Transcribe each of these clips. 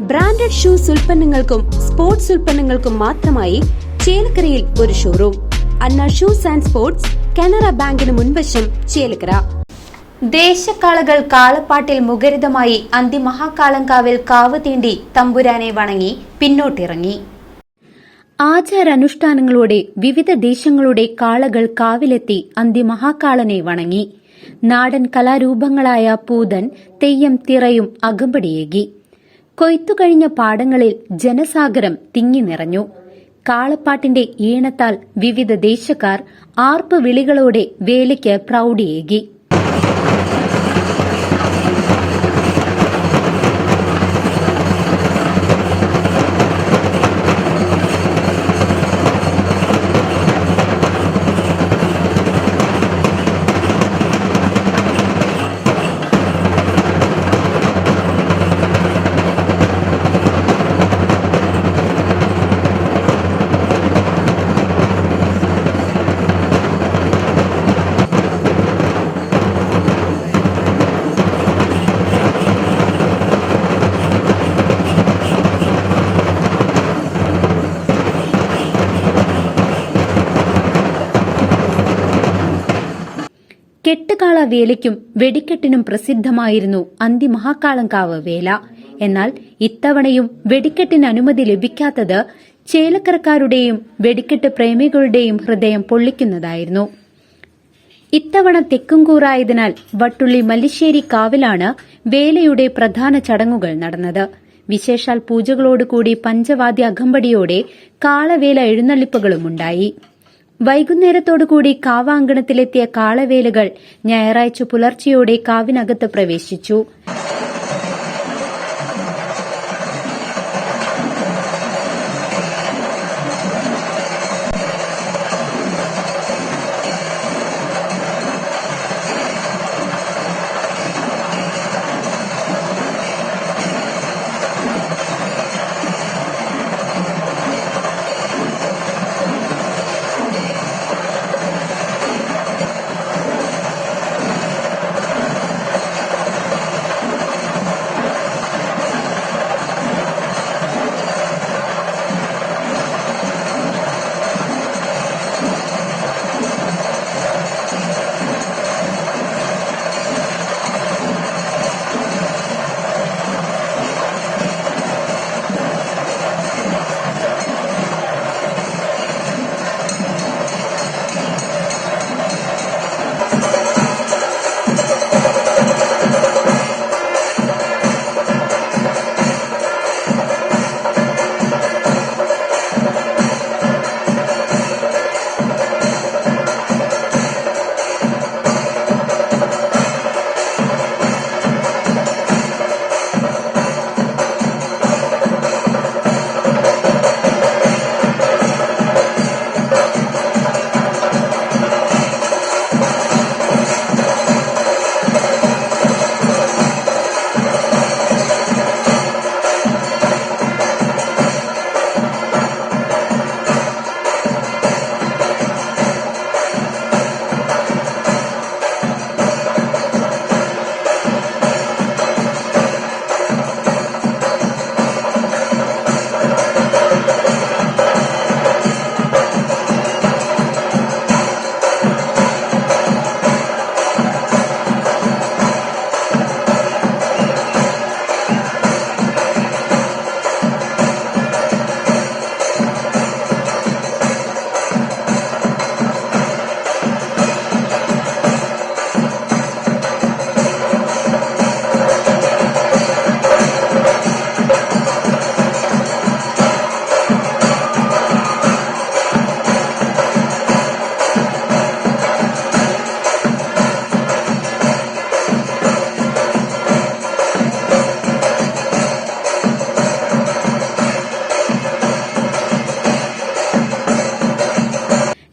Branded shoes ഉൽപ്പന്നങ്ങൾക്കും sports ഉൽപ്പന്നങ്ങൾക്കും മാത്രമായി ചേലക്കരയിൽ ഒരു showroom Anna shoes and sports Canara ബാങ്കിന് മുൻവശം ചേലക്കര. ദേശക്കാളകൾ കാളപ്പാട്ടിൽ മുഖരിതമായി അന്തിമഹാകാളങ്കാവിൽ കാവ് തീണ്ടി തമ്പുരാനെ വണങ്ങി പിന്നോട്ടിറങ്ങി. ആചാരാനുഷ്ഠാനങ്ങളോടെ വിവിധ ദേശങ്ങളുടെ കാളകൾ കാവിലെത്തി അന്തിമഹാകാളനെ വണങ്ങി. നാടൻ കലാരൂപങ്ങളായ പൂതൻ തെയ്യം തിറയും അകമ്പടിയേകി. കൊയ്ത്തുകഴിഞ്ഞ പാടങ്ങളിൽ ജനസാഗരം തിങ്ങി നിറഞ്ഞു. കാളപ്പാട്ടിന്റെ ഈണത്താൽ വിവിധ ദേശക്കാർ ആർപ്പ് വിളികളോടെ വേലയ്ക്ക് പ്രൗഢിയേകി. കെട്ടുകാള വേലയ്ക്കും വെടിക്കെട്ടിനും പ്രസിദ്ധമായിരുന്നു അന്തിമഹാക്കാളങ്കാവ് വേല. എന്നാൽ ഇത്തവണയും വെടിക്കെട്ടിന് അനുമതി ലഭിക്കാത്തത് ചേലക്കരക്കാരുടെയും വെടിക്കെട്ട് പ്രേമികളുടെയും ഹൃദയം പൊള്ളിക്കുന്നതായിരുന്നു. ഇത്തവണ തെക്കുംകൂറായതിനാൽ വട്ടുള്ളി മല്ലിശ്ശേരി കാവിലാണ് വേലയുടെ പ്രധാന ചടങ്ങുകൾ നടന്നത്. വിശേഷാൽ പൂജകളോടുകൂടി പഞ്ചവാദ്യ അകമ്പടിയോടെ കാളവേല എഴുന്നള്ളിപ്പുകളുമുണ്ടായി. വൈകുന്നേരത്തോടുകൂടി കാവാങ്കണത്തിലെത്തിയ കാളവേലുകൾ ഞായറാഴ്ച പുലർച്ചെയോടെ കാവിനകത്ത് പ്രവേശിച്ചു.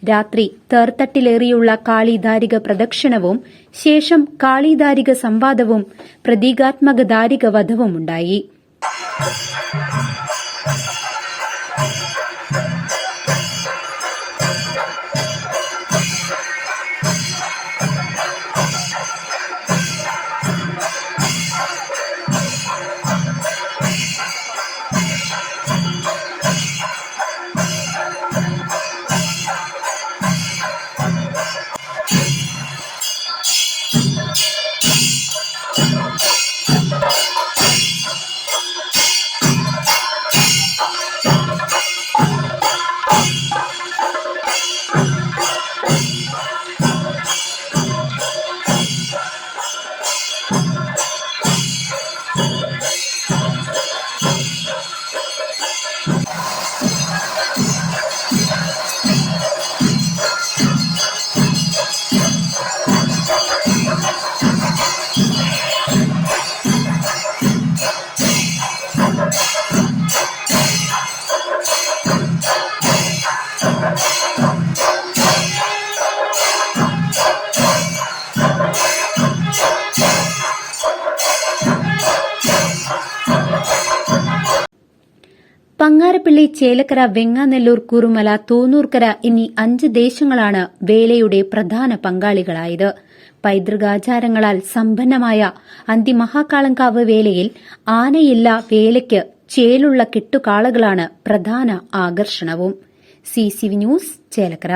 രാത്രി തേർത്തട്ടിലേറിയുള്ള കാളിദാരിക പ്രദക്ഷിണവും ശേഷം കാളിദാരിക സംവാദവും പ്രതീകാത്മക ദാരിക വധവുമുണ്ടായി പങ്ങാരപ്പള്ളി ചേലക്കര വെങ്ങാനെല്ലൂർ കുറുമല തൂന്നൂർക്കര എന്നീ അഞ്ച് ദേശങ്ങളാണ് വേലയുടെ പ്രധാന പങ്കാളികളായത്. പൈതൃകാചാരങ്ങളാൽ സമ്പന്നമായ അന്തിമഹാക്കാളങ്കാവ് വേലയിൽ ആനയില്ല വേലയ്ക്ക് ചേലുള്ള കെട്ടുകാളകളാണ് പ്രധാന ആകർഷണവും. C C V news Chelakkara.